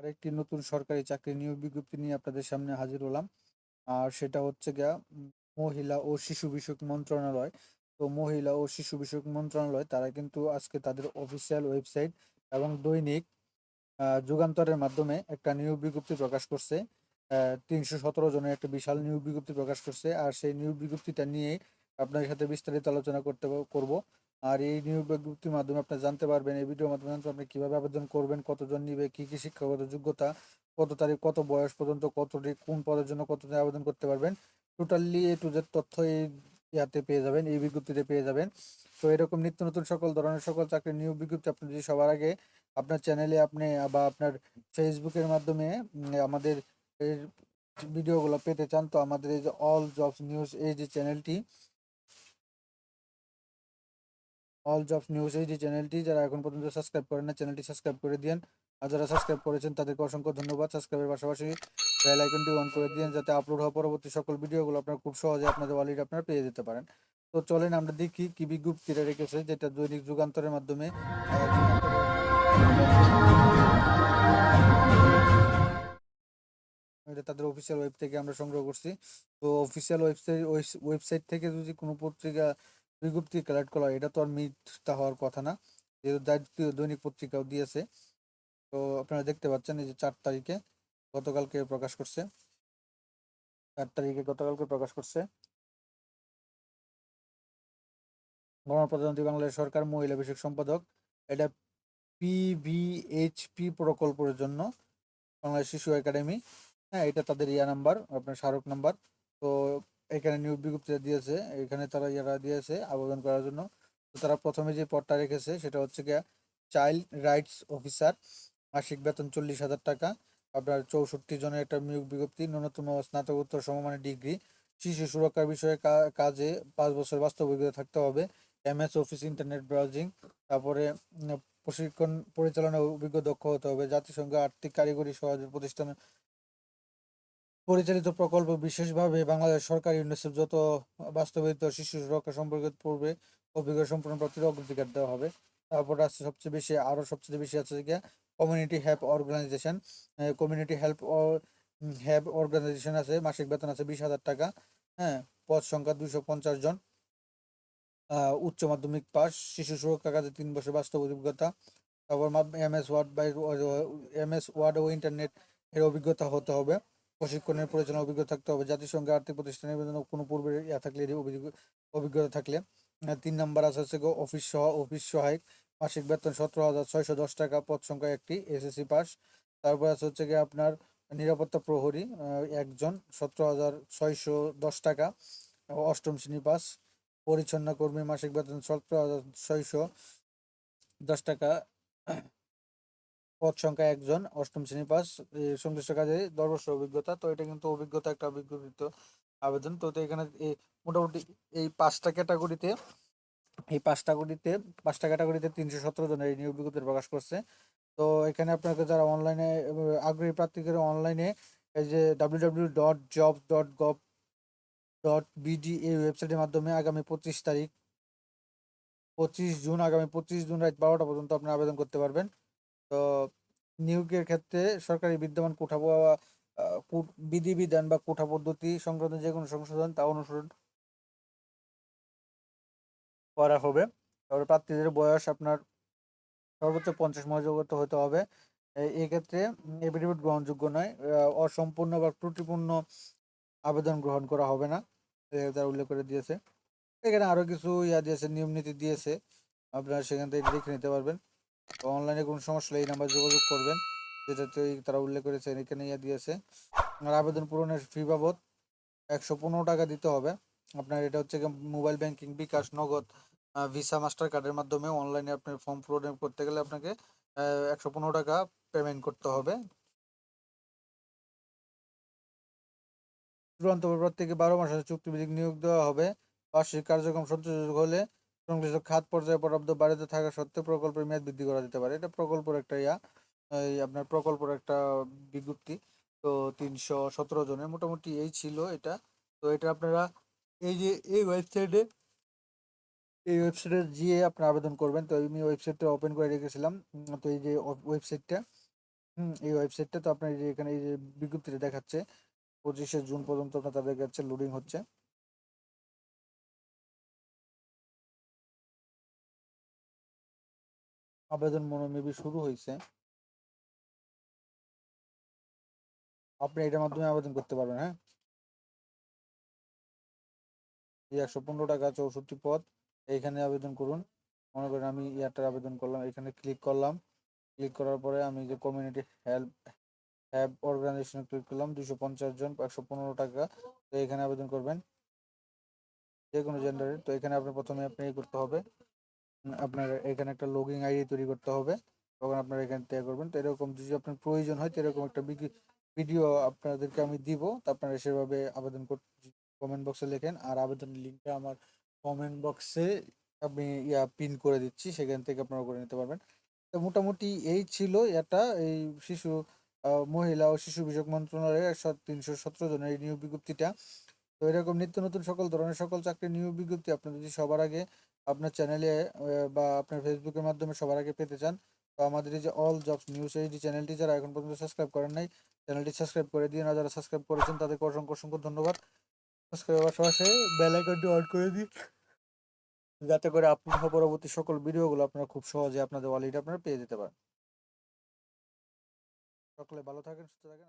আরেকটি নতুন সরকারি চাকরি নিয়োগ বিজ্ঞপ্তি নিয়ে আপনাদের সামনে হাজির হলাম। আর সেটা হচ্ছে গিয়া মহিলা ও শিশু বিষয়ক মন্ত্রণালয়। তো মহিলা ও শিশু বিষয়ক মন্ত্রণালয়, তারা কিন্তু আজকে তাদের অফিসিয়াল ওয়েবসাইট এবং দৈনিক যুগান্তরের মাধ্যমে একটা নিয়োগ বিজ্ঞপ্তি প্রকাশ করছে। তিনশো সতেরো জনের একটা বিশাল নিয়োগ বিজ্ঞপ্তি প্রকাশ করছে। আর সেই নিয়োগ বিজ্ঞপ্তিটা নিয়ে আপনার সাথে বিস্তারিত আলোচনা করতে করব। আর এই নিয়োগ বিজ্ঞপ্তির মাধ্যমে আপনি জানতে পারবেন, এই ভিডিওর মাধ্যমে জানতে পারবেন কীভাবে আবেদন করবেন, কতজন নিবে, কি কি শিক্ষাগত যোগ্যতা, কত তারিখ, কত বয়স পর্যন্ত, কত ডে- কোন পদের জন্য কত দিন আবেদন করতে পারবেন। টোটালি এ টু জেড তথ্য এই ইয়াতে পেয়ে যাবেন, এই বিজ্ঞপ্তিতে পেয়ে যাবেন। তো এরকম নিত্য নতুন সকল ধরনের সকল চাকরির নিয়োগ বিজ্ঞপ্তি আপনি যদি সবার আগে আপনার চ্যানেলে আপনি বা আপনার ফেসবুকের মাধ্যমে আমাদের ভিডিওগুলো পেতে চান, তো আমাদের এই যে অল জবস নিউজ এই যে চ্যানেলটি অল জবস নিউজ এই যে চ্যানেলটি যারা এখন পর্যন্ত সাবস্ক্রাইব করেন না চ্যানেলটি সাবস্ক্রাইব করে দিন আর যারা সাবস্ক্রাইব করেছেন, তাদেরকে অসংখ্য ধন্যবাদ। সাবস্ক্রাইবের পাশাপাশি বেল আইকনটি অন করে দিন যাতে আপলোড হওয়া পরবর্তী সকল ভিডিওগুলো আপনারা খুব সহজে আপনাদের ওয়ালেটে আপনারা পেয়ে যেতে পারেন। তো চলেন আমরা দেখি কি বিজ্ঞপ্তিটা রেখেছে যেটা দৈনিক যুগান্তরের মাধ্যমে এটা তাদের অফিসিয়াল ওয়েব থেকে আমরা সংগ্রহ করছি। তো অফিসিয়াল ওয়েবসাইট ওয়েবসাইট থেকে যদি কোনো পত্রিকা বিজ্ঞপ্তি কালেক্ট করা এটা তো আর মিথ্যা হওয়ার কথা না। যেহেতু দায়িত্ব দৈনিক পত্রিকাও দিয়েছে। তো আপনারা দেখতে পাচ্ছেন এই যে চার তারিখে গতকালকে প্রকাশ করছে। চার তারিখে গতকালকে প্রকাশ করছে। গণপ্রজাতন্ত্রী বাংলাদেশ সরকার, মহিলা বিষয়ক সম্পাদক। এটা পিভিএইচপি প্রকল্পের জন্য। বাংলাদেশ শিশু একাডেমি। হ্যাঁ এটা তাদের ইয়া নাম্বার আপনার স্মারক নাম্বার তো এখানে নিয়োগ বিজ্ঞপ্তি দিয়েছে। এখানে তারা ইয়ারা দিয়েছে আবেদন করার জন্য। তো তারা প্রথমে যে পদটা রেখেছে সেটা হচ্ছে গিয়া চাইল্ড রাইটস অফিসার, মাসিক বেতন চল্লিশ হাজার টাকা। আপনার চৌষট্টি জনের একটা নিয়োগ বিজ্ঞপ্তি, ন্যূনতম স্নাতকোত্তর সমমানের ডিগ্রি। শিশু সুরক্ষার বিষয়ে কাজে পাঁচ বছর বাস্তব অভিজ্ঞতা থাকতে হবে। এমএস অফিস ইন্টারনেট ব্রাউজিং, তারপরে প্রশিক্ষণ পরিচালনার অভিজ্ঞ দক্ষ হতে হবে। জাতিসংঘ আর্থিক কারিগরি সহযোগ প্রতিষ্ঠান পরিচালিত প্রকল্প বিশেষভাবে বাংলাদেশ সরকার, ইউনিসেফ যত বাস্তবায়িত শিশু সুরক্ষা সম্পর্কিত পূর্বে অভিজ্ঞতা সম্পূর্ণ প্রাপ্তির অগ্রাধিকার দেওয়া হবে। তারপর আছে সবচেয়ে বেশি, আরও সবচেয়ে বেশি আছে গিয়া community help organisation community help help organisation আছে, মাসিক বেতন আছে বিশ হাজার টাকা হ্যাঁ পদ সংখ্যা দুইশো পঞ্চাশ জন। উচ্চ মাধ্যমিক পাস, শিশু সুরক্ষা কাজে তিন বছর বাস্তব অভিজ্ঞতা। তারপর M S Word by M S Word O internet এর অভিজ্ঞতা হতে হবে। প্রশিক্ষণের প্রয়োজন অভিজ্ঞতা থাকতে হবে। জাতিসংঘ আর্থিক প্রতিষ্ঠানের জন্য কোনো পূর্বের ইয়া থাকলে অভিজ্ঞতা থাকলে। তিন নাম্বার আছে হচ্ছে অফিস সহ অফিস সহায়ক মাসিক বেতন সতেরো হাজার ছয়শো দশ টাকা, পদ সংখ্যা একটি এসএসসি পাস তারপর আছে হচ্ছে গিয়ে আপনার নিরাপত্তা প্রহরী একজন সতেরো হাজার ছয়শো দশ টাকা, অষ্টম শ্রেণি পাস পরিচ্ছন্ন কর্মী মাসিক বেতন সতেরো হাজার ছয়শো দশ টাকা পদ সংখ্যা একজন, অষ্টম শ্রেণি পাস সংশ্লিষ্ট কাজে দশ অভিজ্ঞতা, তো এটা কিন্তু অভিজ্ঞতা একটা অভিজ্ঞত আবেদন। তো এখানে মোটামুটি এই পাঁচটা ক্যাটাগরিতে, এই পাঁচটা ক্যাটাগরিতে পাঁচটা ক্যাটাগরিতে তিনশো সতেরো জনের এই বিজ্ঞপ্তি প্রকাশ করছে। তো, এখানে আপনাকে যারা অনলাইনে আগ্রহী প্রার্থীদের অনলাইনে, এই যে W W dot job dot gov dot BD এই ওয়েবসাইটের মাধ্যমে আগামী পঁচিশ তারিখ, পঁচিশ জুন, আগামী পঁচিশ জুন রাত বারোটা পর্যন্ত আপনি আবেদন করতে পারবেন। তো নিয়োগের ক্ষেত্রে সরকারি বিদ্যমান কোঠা বিধিবিধান বা কোঠা পদ্ধতি সংক্রান্ত যে কোনো সংশোধন তা অনুসরণ করা হবে। তারপরে প্রার্থীদের বয়স আপনার সর্বোচ্চ পঞ্চাশ মহাজগত হতে হবে। এক্ষেত্রে এফিডেভিট গ্রহণযোগ্য নয়। অসম্পূর্ণ বা ত্রুটিপূর্ণ আবেদন গ্রহণ করা হবে না তারা উল্লেখ করে দিয়েছে। এখানে আরও কিছু ইয়া দিয়েছে, নিয়ম নীতি দিয়েছে। আপনারা সেখান থেকে দেখে নিতে পারবেন। অনলাইনে কোনো সমস্যা হলে এই নাম্বার যোগাযোগ করবেন। যেটাতে তারা উল্লেখ করেছে, এখানে ইয়া দিয়েছে। আর আবেদন পূরণের ফি বাবদ একশো পনেরো টাকা দিতে হবে। আপনার এটা হচ্ছে মোবাইল ব্যাংকিং বিকাশ, নগদ ভিসা মাস্টার কার্ডের মাধ্যমে অনলাইনে আপনার ফর্ম পূরণ করতে গেলে আপনাকে একশো পনেরো টাকা পেমেন্ট করতে হবে। চূড়ান্ত প্রত্যেকে বারো মাসের চুক্তিভিত্তিক নিয়োগ দেওয়া হবে। বার্ষিক কার্যক্রম সন্তোষজনক হলে সংশ্লিষ্ট খাত পর্যায়ে প্রাপ্ত বাড়িতে থাকা সত্ত্বেও প্রকল্পের মেয়াদ বৃদ্ধি করা যেতে পারে। এটা প্রকল্পের একটা ইয়া এই আপনার প্রকল্পের একটা বিজ্ঞপ্তি। তো তিনশো সতেরো জনের মোটামুটি এই ছিল এটা। তো এটা আপনারা এই যে এই ওয়েবসাইটে এই ওয়েবসাইটে গিয়ে আপনি আবেদন করবেন। তো আমি ওয়েবসাইটটা ওপেন করে রেখেছিলাম। তো এই যে ওয়েবসাইটটা হুম, এই ওয়েবসাইটটা তো আপনার যে এখানে এই যে বিজ্ঞপ্তিটা দেখাচ্ছে পঁচিশে জুন পর্যন্ত আপনার তাদের কাছে লোডিং হচ্ছে। আবেদন মনে শুরু হয়েছে আপনি এটার মাধ্যমে আবেদন করতে পারবেন হ্যাঁ? এই একশো পনেরো টাকা চৌষট্টি পদ, এইখানে আবেদন করুন। মনে করেন আমি ইয়ারটার আবেদন করলাম, এখানে ক্লিক করলাম। ক্লিক করার পরে আমি যে community help hub organisation click করলাম দুশো পঞ্চাশ জন, একশো পনেরো টাকা, তো এখানে আবেদন করবেন। যে কোনো জেন্ডারের তো এখানে আপনার প্রথমে আপনি করতে হবে। আপনার এখানে একটা লগিং আইডি তৈরি করতে হবে। তখন আপনারা এখানে তৈরি করবেন। তো এরকম যদি আপনার প্রয়োজন হয় এরকম একটা ভিডিও আপনাদেরকে আমি দিব। তো আপনারা সেভাবে আবেদন কমেন্ট বক্সে লেখেন। আর আবেদনের লিঙ্কটা আমার কমেন্ট বক্সে আমি, ইয়া পিন করে দিচ্ছি। সেখান থেকে আপনারা করে নিতে পারবেন। তো মোটামুটি এই ছিল এটা এই শিশু মহিলা ও শিশু বিষয়ক মন্ত্রণালয়ের তিনশো সতেরো জনের এই নিয়োগ বিজ্ঞপ্তিটা। তো এরকম নিত্য নতুন সকল ধরনের সকল চাকরির নিয়োগ বিজ্ঞপ্তি আপনারা যদি সবার আগে আপনার চ্যানেলে বা আপনার ফেসবুকের মাধ্যমে সবার আগে পেতে চান, তো আমাদের এই যে অল জবস নিউজ এইচডি চ্যানেলটি যারা এখন পর্যন্ত সাবস্ক্রাইব করেন নাই চ্যানেলটি সাবস্ক্রাইব করে দিন আর যারা সাবস্ক্রাইব করেছেন, তাদেরকে অসংখ্য অসংখ্য ধন্যবাদ। সাবস্ক্রাইব পাশাপাশি বেল আইকনটি অন করে দিন, যাতে করে হওয়া পরবর্তী সকল ভিডিওগুলো আপনারা খুব সহজে আপনাদের ওয়ালেটে আপনারা পেয়ে যেতে পারেন। সকলে ভালো থাকেন, সুস্থ থাকেন